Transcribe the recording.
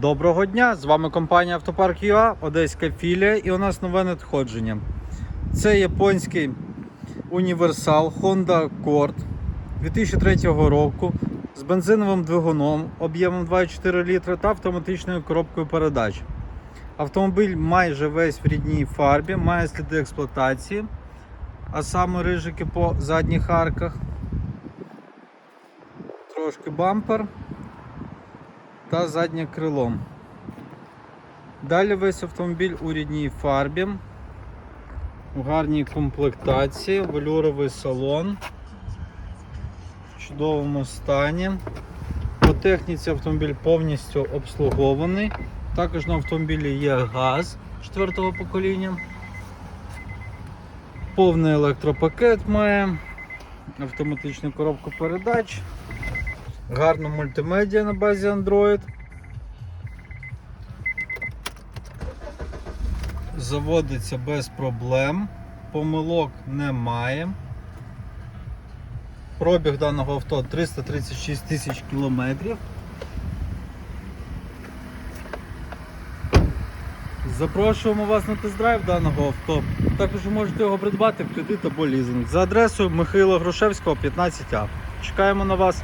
Доброго дня! З вами компанія Автопарк ЮА, Одеська філія, і у нас нове надходження. Це японський універсал Honda Accord 2003 року з бензиновим двигуном об'ємом 2,4 літра та автоматичною коробкою передач. Автомобіль майже весь в рідній фарбі, має сліди експлуатації, а саме рижики по задніх арках, трошки бампер та заднє крило. Далі весь автомобіль у рідній фарбі, у гарній комплектації, велюровий салон в чудовому стані. По техніці автомобіль повністю обслугований. Також на автомобілі є газ 4 покоління. Повний електропакет має, автоматичну коробку передач, гарну мультимедіа на базі Android. Заводиться без проблем, помилок немає. Пробіг даного авто 336 тисяч кілометрів. Запрошуємо вас на тест-драйв даного авто. Також можете його придбати в кредит або лізинг за адресою Михайла Грушевського, 15А. Чекаємо на вас.